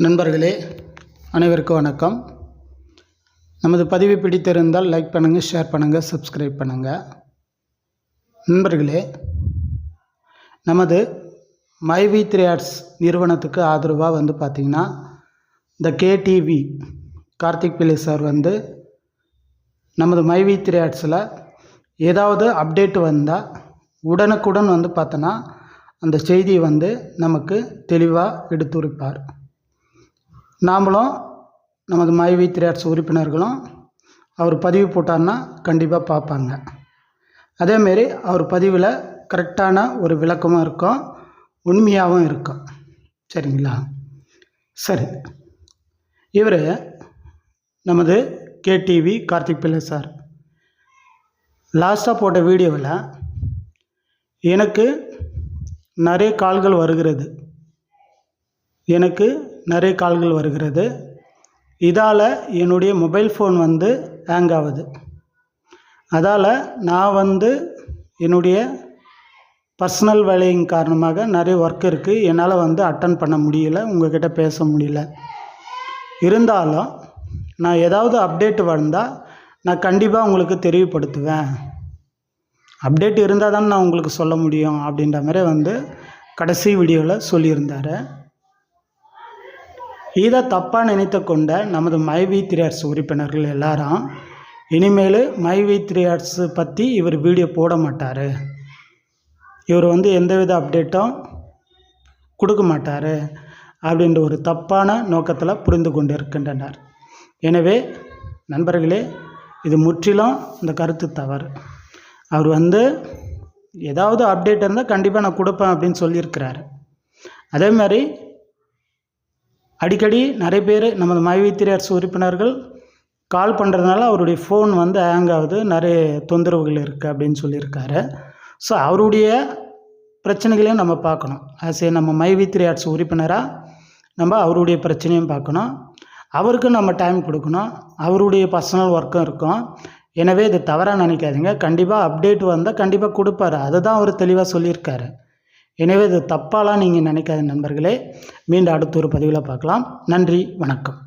நண்பர்களே அனைவருக்கும் வணக்கம். நமது பதிவு பிடித்திருந்தால் லைக் பண்ணுங்கள் ஷேர் பண்ணுங்கள் சப்ஸ்கிரைப் பண்ணுங்கள் நண்பர்களே நமது மைவி த்ரீ ஆர்ட்ஸ் நிறுவனத்துக்கு ஆதரவாக வந்து பார்த்திங்கன்னா இந்த கேடிவி கார்த்திக் பிள்ளை சார் வந்து நமது மைவி த்ரீ ஆர்ட்ஸில் ஏதாவது அப்டேட் வந்தால் உடனுக்குடன் வந்து பார்த்தோன்னா அந்த செய்தியை வந்து நமக்கு தெளிவாக எடுத்துரைப்பார். நாமளும் நமது மைவி த்ரீ உறுப்பினர்களும் அவர் பதிவு போட்டார்னா கண்டிப்பாக பார்ப்பாங்க. அதேமாரி அவர் பதிவில் கரெக்டான ஒரு விளக்கமும் இருக்கும் உண்மையாகவும் இருக்கும். சரிங்களா? சரி. இவர் நமது கேடிவி கார்த்திக் பிள்ளை சார். லாஸ்ட்டாக போட்ட வீடியோவில் எனக்கு நிறைய கால்கள் வருகிறது. எனக்கு நிறைய கால்கள் வருகிறது. இதால் என்னுடைய மொபைல் ஃபோன் வந்து ஹேங் ஆகுது. அதால் நான் வந்து என்னுடைய பர்சனல் வேலையின் காரணமாக நிறைய ஒர்க் இருக்குது என்னால் வந்து அட்டன் பண்ண முடியல. உங்கள்கிட்ட பேச முடியல. இருந்தாலும் நான் ஏதாவது அப்டேட் வந்தால் நான் கண்டிப்பாக உங்களுக்கு தெரியப்படுத்துவேன். அப்டேட் இருந்தால் தான் நான் உங்களுக்கு சொல்ல முடியும் அப்படின்ற மாதிரி வந்து கடைசி வீடியோவில் சொல்லியிருந்தார். இதை தப்பாக நினைத்து கொண்ட நமது மைவி த்ரீ உறுப்பினர்கள் எல்லாரும் இனிமேல் மைவி த்ரீ பற்றி இவர் வீடியோ போட மாட்டார். இவர் வந்து எந்தவித அப்டேட்டும் கொடுக்க மாட்டார் அப்படின்ற ஒரு தப்பான நோக்கத்தில் புரிந்து கொண்டு இருக்கின்றனர் எனவே நண்பர்களே இது முற்றிலும் இந்த கருத்து தவறு. அவர் வந்து ஏதாவது அப்டேட் இருந்தால் கண்டிப்பாக நான் கொடுப்பேன் அப்படின்னு சொல்லியிருக்கிறாரு. அதே மாதிரி அடிக்கடி நிறைய பேர் நமது மைவித்திரியார்ஸ் உறுப்பினர்கள் கால் பண்ணுறதுனால அவருடைய ஃபோன் வந்து ஹேங் ஆகுது. நிறைய தொந்தரவுகள் இருக்குது அப்படின்னு சொல்லியிருக்காரு. ஸோ அவருடைய பிரச்சனைகளையும் நம்ம பார்க்கணும். ஆஸ் ஏ நம்ம மைவித்திரி ஆர்ட்ஸ் உறுப்பினராக நம்ம அவருடைய பிரச்சனையும் பார்க்கணும். அவருக்கு நம்ம டைம் கொடுக்கணும். அவருடைய பர்சனல் ஒர்க்கும் இருக்கும். எனவே இது தவறாக நினைக்காதீங்க. கண்டிப்பாக அப்டேட் வந்தால் கண்டிப்பாக கொடுப்பாரு. அதை தான் அவர் தெளிவாக சொல்லியிருக்காரு. எனவே இது தப்பாலாம் நீங்கள் நினைக்காத நண்பர்களே. மீண்டும் அடுத்த ஒரு பதிவில் பார்க்கலாம். நன்றி வணக்கம்.